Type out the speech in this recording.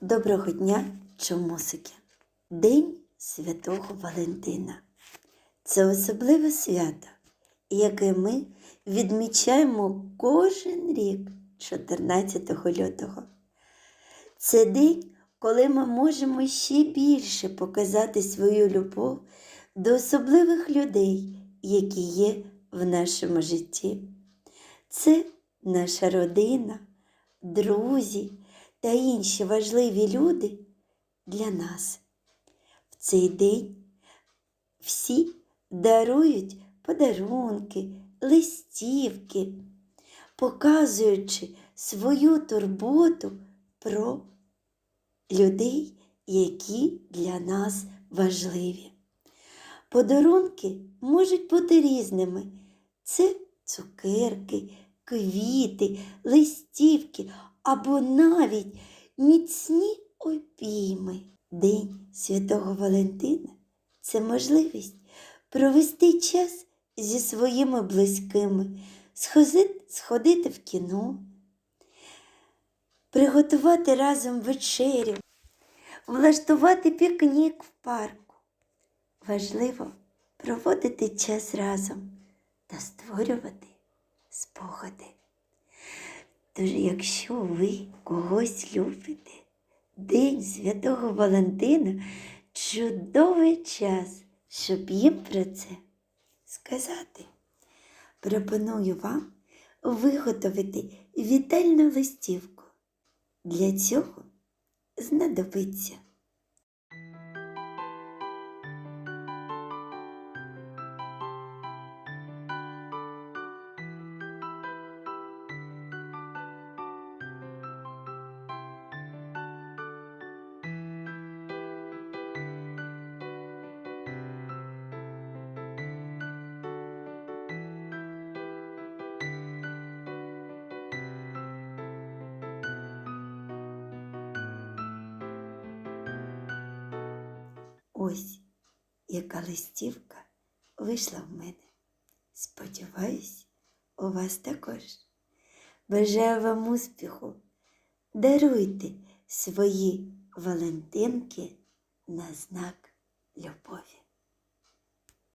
Доброго дня, чомусики! День Святого Валентина. Це особливе свято, яке ми відмічаємо кожен рік 14 лютого. Це день, коли ми можемо ще більше показати свою любов до особливих людей, які є в нашому житті. Це наша родина, друзі та інші важливі люди для нас. В цей день всі дарують подарунки, листівки, показуючи свою турботу про людей, які для нас важливі. Подарунки можуть бути різними. Це цукерки, квіти, листівки або навіть міцні обійми. День Святого Валентина це можливість провести час зі своїми близькими, сходити в кіно, приготувати разом вечерю, влаштувати пікнік в парку. Важливо проводити час разом та створювати спогади. Тож, якщо ви когось любите, День Святого Валентина чудовий час, щоб їм про це сказати. Пропоную вам виготовити вітальну листівку. Для цього знадобиться Ось яка листівка вийшла в мене. Сподіваюсь, у вас також. Бажаю вам успіху. Даруйте свої Валентинки на знак любові.